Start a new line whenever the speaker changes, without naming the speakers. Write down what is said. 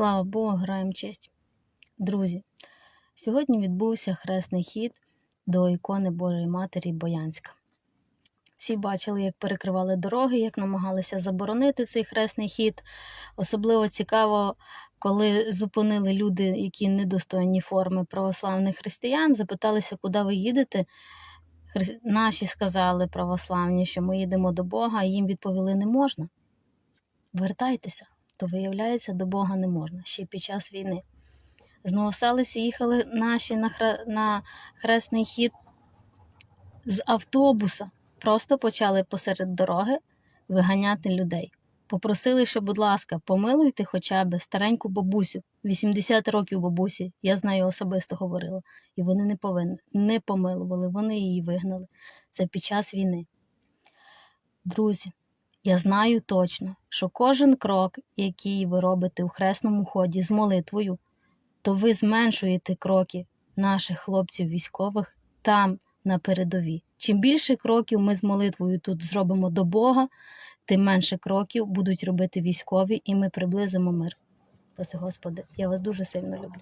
Слава Богу, граємо честь. Друзі, сьогодні відбувся хресний хід до ікони Божої Матері Боянська. Всі бачили, як перекривали дороги, як намагалися заборонити цей хресний хід. Особливо цікаво, коли зупинили люди, які недостойні форми православних християн, запиталися, куди ви їдете. Наші сказали православні, що ми їдемо до Бога, а їм відповіли не можна. Вертайтеся, то виявляється, до Бога не можна ще під час війни. З Новоселиці їхали наші на, хре... на хресний хід з автобуса. Просто почали посеред дороги виганяти людей. Попросили, що, будь ласка, помилуйте хоча б стареньку бабусю, 80 років бабусі, я знаю, особисто говорила. І вони не повинні, не помилували, вони її вигнали. Це під час війни. Друзі, я знаю точно, що кожен крок, який ви робите у хресному ході з молитвою, то ви зменшуєте кроки наших хлопців військових там на передовій. Чим більше кроків ми з молитвою тут зробимо до Бога, тим менше кроків будуть робити військові, і ми приблизимо мир. Господи, я вас дуже сильно люблю.